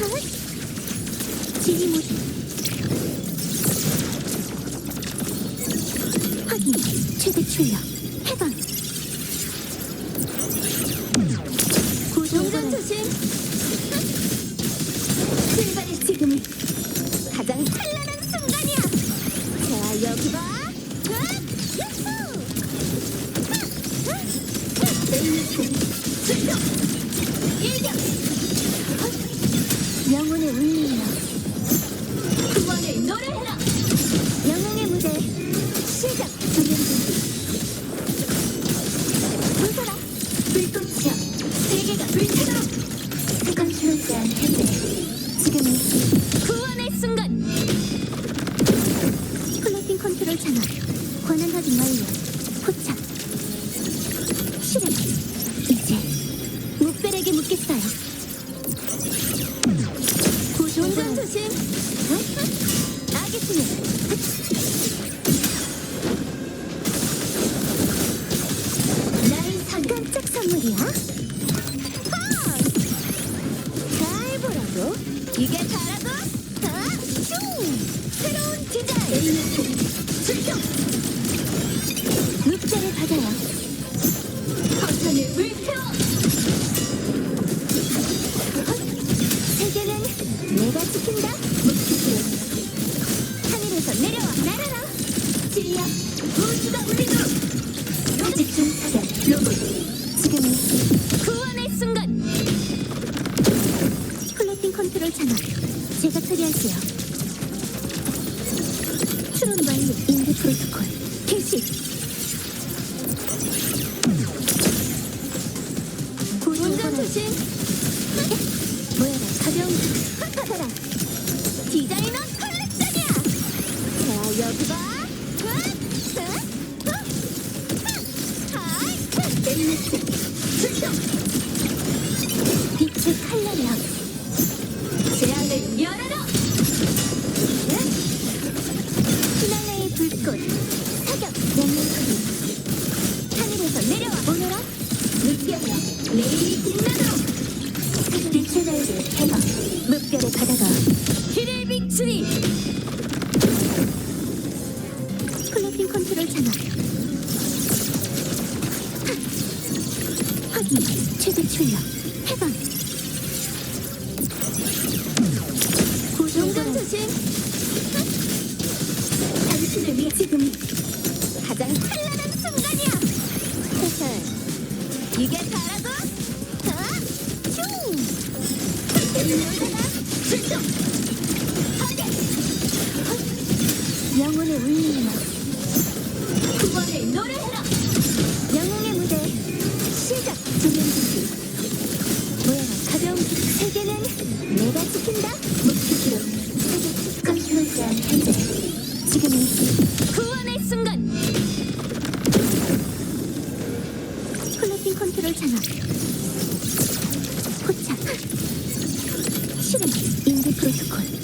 모드 확인. 최대 출력. 해방. 고정전 조심 불꽃이여 세계가 불타도록. 컨트롤한 현재 지금이 구원의 순간. 플로팅 컨트롤 장악 권한 확인 완료. 포착. 실행. 이제 무별에게 묻겠어요. 고정전 조심. 알겠습니다 선물이야? 아! 잘 보라고. 이게 아! 슝! 새로운 디자인. 출동 묵자를 받아요 버튼을 불태워 세계는 내가 지킨다. 하늘에서 내려와 날아라. 진리야 우주가 울리도록 집중 사격 로봇 지금이 구원의 순간 플로팅 컨트롤 장악 제가 처리할게요 추론 완료 인드 프로토콜 개시 운전 조심 모여라 가벼운 팍 받아라 디자이너 컬렉션이야 자 여기 봐 흑! 흑! 흑! 흑! 하이! 흑! 레일이 빛나도록 빛의 날개 해방 물결의 바다가. 길을 비추리 플로팅 컨트롤 장악 하! 확인. 최대 출력 이게 다라고? 자, 슝! 놀다가! 영혼의 울림이여 구원을 노래해라! 영웅의 무대 시작! 조명 준비 모여라 가벼운 빛 세계는 내가 지킨다 컨트롤 장악 포착 실행 인드 프로토콜